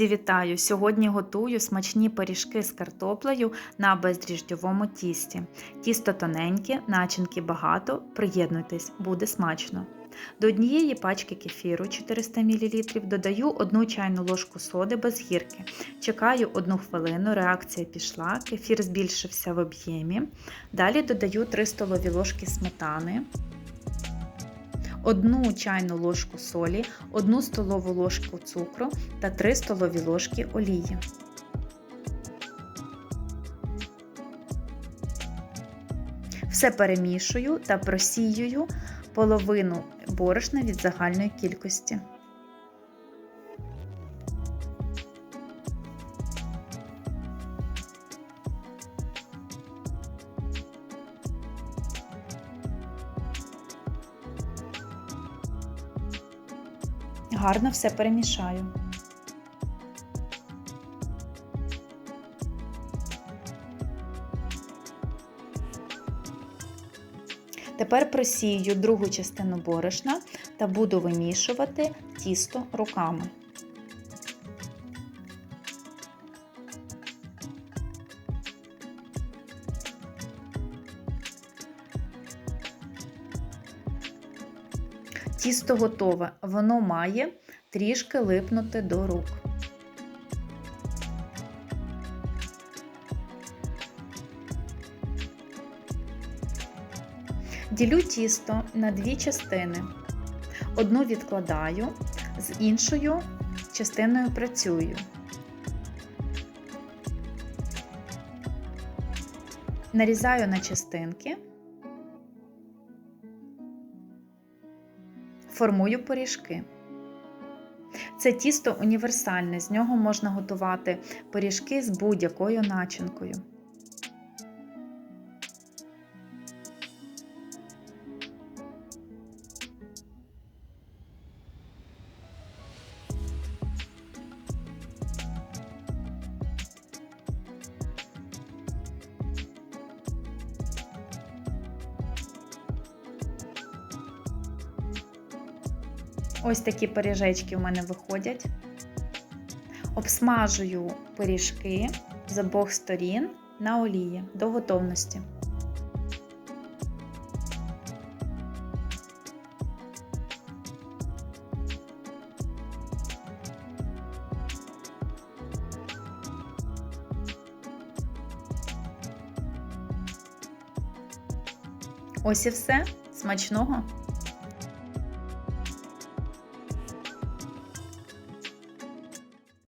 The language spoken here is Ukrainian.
Вітаю! Сьогодні готую смачні пиріжки з картоплею на бездріждьовому тісті. Тісто тоненьке, начинки багато. Приєднуйтесь, буде смачно. До однієї пачки кефіру 400 мл додаю 1 чайну ложку соди без гірки. Чекаю 1 хвилину, реакція пішла, кефір збільшився в об'ємі. Далі додаю 3 столові ложки сметани. 1 чайну ложку солі, 1 столову ложку цукру та 3 столові ложки олії. Все перемішую та просіюю половину борошна від загальної кількості. Гарно все перемішаю. Тепер просію другу частину борошна та буду вимішувати тісто руками. Тісто готове, воно має трішки липнути до рук. Ділю тісто на дві частини. Одну відкладаю, з іншою частиною працюю. Нарізаю на частинки. Формую пиріжки. Це тісто універсальне, з нього можна готувати пиріжки з будь-якою начинкою. Ось такі пиріжечки в мене виходять. Обсмажую пиріжки з обох сторін на олії до готовності. Ось і все. Смачного!